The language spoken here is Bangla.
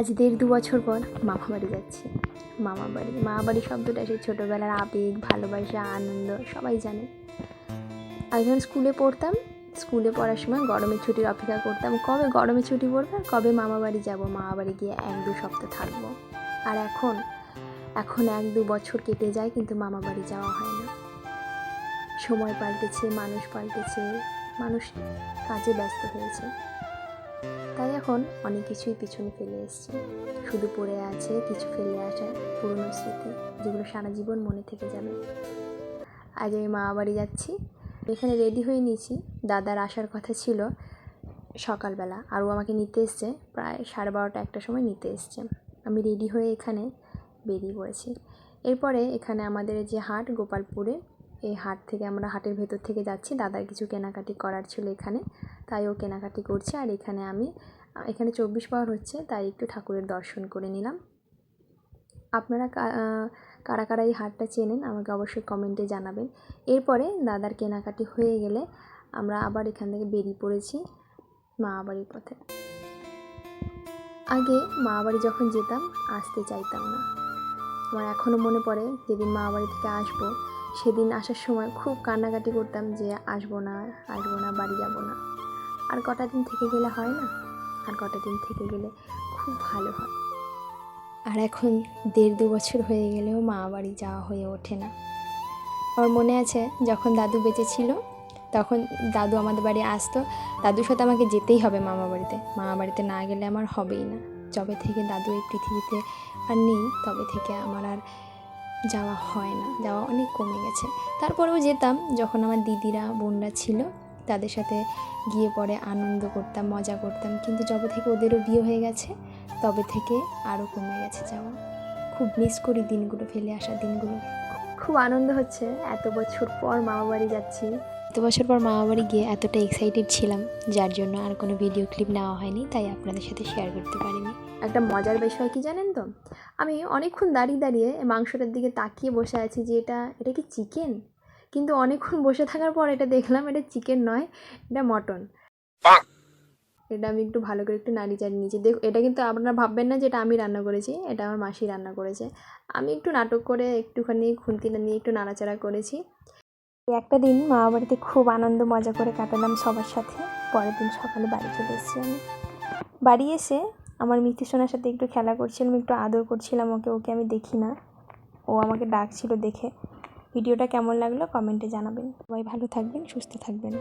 আজ দেড় দু বছর পর মামা বাড়ি যাচ্ছি। মামা বাড়ি মামা বাড়ি শব্দটা সেই ছোটোবেলার আবেগ, ভালোবাসা, আনন্দ সবাই জানে। আগে যখন স্কুলে পড়তাম, স্কুলে পড়ার সময় গরমের ছুটির অপেক্ষা করতাম, কবে গরমের ছুটি পড়বে কবে মামা বাড়ি যাব। মামা বাড়ি গিয়ে এক দু সপ্তাহ থাকব। আর এখন এখন এক দু বছর কেটে যায় কিন্তু মামা বাড়ি যাওয়া হয় না। সময় পাল্টেছে, মানুষ পাল্টেছে, মানুষ কাজে ব্যস্ত হয়েছে। এখন অনেক কিছুই পিছনে ফেলে এসছে। শুধু পড়ে আছে কিছু ফেলে আসা পুরনো স্মৃতি, যেগুলো সারা জীবন মনে থেকে যাবে। আজ আমি মা বাড়ি যাচ্ছি। এখানে রেডি হয়ে নিয়েছি। দাদার আসার কথা ছিল সকালবেলা আর ও আমাকে নিতে এসছে। প্রায় সাড়ে বারোটা একটা সময় নিতে এসছে। আমি রেডি হয়ে এখানে বেরিয়ে পড়েছি। এরপরে এখানে আমাদের যে হাট, গোপালপুরে, এই হাট থেকে আমরা হাটের ভেতর থেকে যাচ্ছি। দাদার কিছু কেনাকাটি করার ছিল এখানে, তাই ও কেনাকাটি করছে আর এখানে আমি এখানে চব্বিশ পাওয়ার হচ্ছে, তাই একটু ঠাকুরের দর্শন করে নিলাম। আপনারা কারা কারা এই হাটটা চেনেন, আমাকে অবশ্যই কমেন্টে জানাবেন। এরপরে দাদার কেনাকাটি হয়ে গেলে আমরা আবার এখান থেকে বেরিয়ে পড়েছি মা বাড়ির পথে। আগে মা বাড়ি যখন যেতাম, আসতে চাইতাম না। আমার এখনও মনে পড়ে, যেদিন মা বাড়ি থেকে আসব, সেদিন আসার সময় খুব কান্নাকাটি করতাম যে, আসব না আসব না, বাড়ি যাব না। আর কটা দিন থেকে গেলে হয় না? আর কটা দিন থেকে গেলে খুব ভালো হয়। আর এখন দেড় দু বছর হয়ে গেলেও মা বাড়ি যাওয়া হয়ে ওঠে না। আমার মনে আছে, যখন দাদু বেঁচে ছিল, তখন দাদু আমাদের বাড়ি আসতো। দাদুর সাথে আমাকে যেতেই হবে মামা বাড়িতে। মামা বাড়িতে না গেলে আমার হবেই না। যবে থেকে দাদু এই পৃথিবীতে আর নেই, তবে থেকে আমার আর যাওয়া হয় না। যাওয়া অনেক কমে গেছে। তারপরেও যেতাম, যখন আমার দিদিরা, বোনরা ছিল তাদের সাথে গিয়ে পরে আনন্দ করতাম মজা করতাম। কিন্তু যবে থেকে ওদেরও বিয়ে হয়ে গেছে তবে থেকে আরও কমে গেছে যাওয়া খুব মিস করি দিনগুলো ফেলে আসা দিনগুলো। খুব আনন্দ হচ্ছে এত বছর পর মামা বাড়ি যাচ্ছি। এত বছর পর মামা বাড়ি গিয়ে এতটা এক্সাইটেড ছিলাম যার জন্য আর কোনো ভিডিও ক্লিপ নেওয়া হয়নি তাই আপনাদের সাথে শেয়ার করতে পারিনি। একটা মজার বিষয় কি জানেন তো? আমি অনেকক্ষণ দাঁড়িয়ে দাঁড়িয়ে মাংসটার দিকে তাকিয়ে বসে আছি যে এটা এটা কি চিকেন কিন্তু অনেকক্ষণ বসে থাকার পর এটা দেখলাম এটা চিকেন নয়, এটা মটন। এটা আমি একটু ভালো করে একটু নাড়ি চাড়ি নিয়েছি। দেখ, এটা কিন্তু আপনারা ভাববেন না যে এটা আমি রান্না করেছি, এটা আমার মাসি রান্না করেছে। আমি একটু নাটক করে একটুখানি খুন্তিটা নিয়ে একটু নাড়াচাড়া করেছি। একটা দিন মামা বাড়িতে খুব আনন্দ মজা করে কাটালাম সবার সাথে। পরের দিন সকালে বাড়ি চলে এসেছি আমি। বাড়ি এসে আমার মিষ্টি সোনার সাথে একটু খেলা করছিলাম, একটু আদর করছিলাম ওকে ওকে আমি দেখি না। ও আমাকে ডাকছিল দেখে। ভিডিওটা কেমন লাগল কমেন্টে জানাবেন। সবাই ভালো থাকবেন সুস্থ থাকবেন।